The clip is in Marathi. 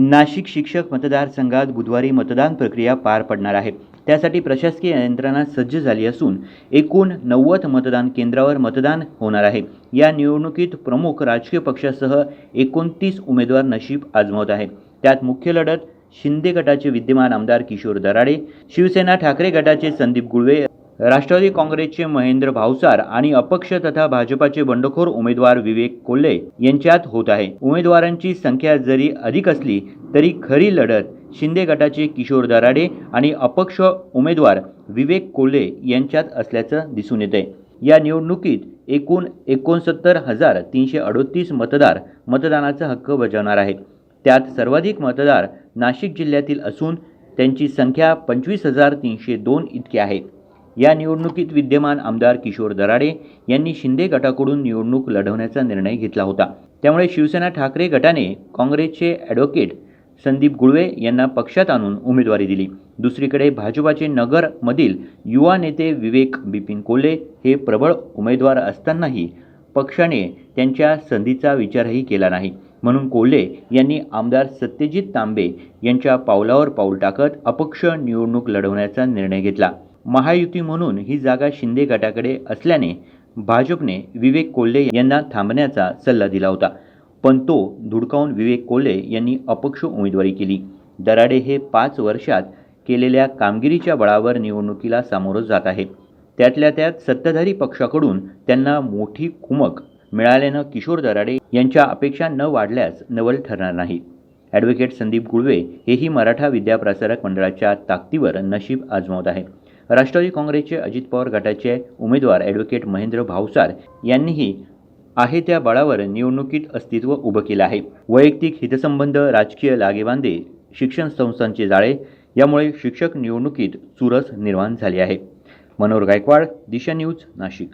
नाशिक शिक्षक मतदारसंघात बुधवारी मतदान प्रक्रिया पार पडणार आहे. त्यासाठी प्रशासकीय यंत्रणा सज्ज झाली असून एकूण नव्वद मतदान केंद्रावर मतदान होणार आहे. या निवडणुकीत प्रमुख राजकीय पक्षासह एकोणतीस उमेदवार नशीब आजमवत आहे. त्यात मुख्य लढत शिंदे गटाचे विद्यमान आमदार किशोर दराडे शिवसेना ठाकरे गटाचे संदीप गुळवे राष्ट्रवादी काँग्रेसचे महेंद्र भावसार आणि अपक्ष तथा भाजपाचे बंडखोर उमेदवार विवेक कोल्हे यांच्यात होत आहे. उमेदवारांची संख्या जरी अधिक असली तरी खरी लढत शिंदे गटाचे किशोर दराडे आणि अपक्ष उमेदवार विवेक कोल्हे यांच्यात असल्याचं दिसून येते या निवडणुकीत एकूण एकोणसत्तर हजार तीनशे अडोतीस मतदार मतदानाचा हक्क बजावणार आहेत. त्यात सर्वाधिक मतदार नाशिक जिल्ह्यातील असून त्यांची संख्या पंचवीस हजार तीनशे दोन इतकी आहे. या निवडणुकीत विद्यमान आमदार किशोर दराडे यांनी शिंदे गटाकडून निवडणूक लढवण्याचा निर्णय घेतला होता. त्यामुळे शिवसेना ठाकरे गटाने काँग्रेसचे ॲडव्होकेट संदीप गुळवे यांना पक्षात आणून उमेदवारी दिली. दुसरीकडे भाजपाचे नगरमधील युवा नेते विवेक बिपिन कोल्हे हे प्रबळ उमेदवार असतानाही पक्षाने त्यांच्या संधीचा विचारही केला नाही. म्हणून कोल्हे यांनी आमदार सत्यजित तांबे यांच्या पावलावर पाऊल टाकत अपक्ष निवडणूक लढवण्याचा निर्णय घेतला. महायुती म्हणून ही जागा शिंदे गटाकडे असल्याने भाजपने विवेक कोल्हे यांना थांबण्याचा सल्ला दिला होता. पण तो धुडकावून विवेक कोल्हे यांनी अपक्ष उमेदवारी केली. दराडे हे पाच वर्षात केलेल्या कामगिरीच्या बळावर निवडणुकीला सामोरं जात आहे त्यातल्या त्यात सत्ताधारी पक्षाकडून त्यांना मोठी कुमक मिळाल्यानं किशोर दराडे यांच्या अपेक्षा न वाढल्यास नवल ठरणार नाही. ॲडव्होकेट संदीप गुळवे हेही मराठा विद्याप्रसारक मंडळाच्या ताकदीवर नशीब आजमावत आहे राष्ट्रवादी काँग्रेसचे अजित पवार गटाचे उमेदवार ॲडव्होकेट महेंद्र भावसार यांनीही आहे त्या बळावर निवडणुकीत अस्तित्व उभं केलं आहे. वैयक्तिक हितसंबंध राजकीय लागेबांधे शिक्षण संस्थांचे जाळे यामुळे शिक्षक निवडणुकीत चुरस निर्माण झाली आहे. मनोहर गायकवाड दिशा न्यूज नाशिक.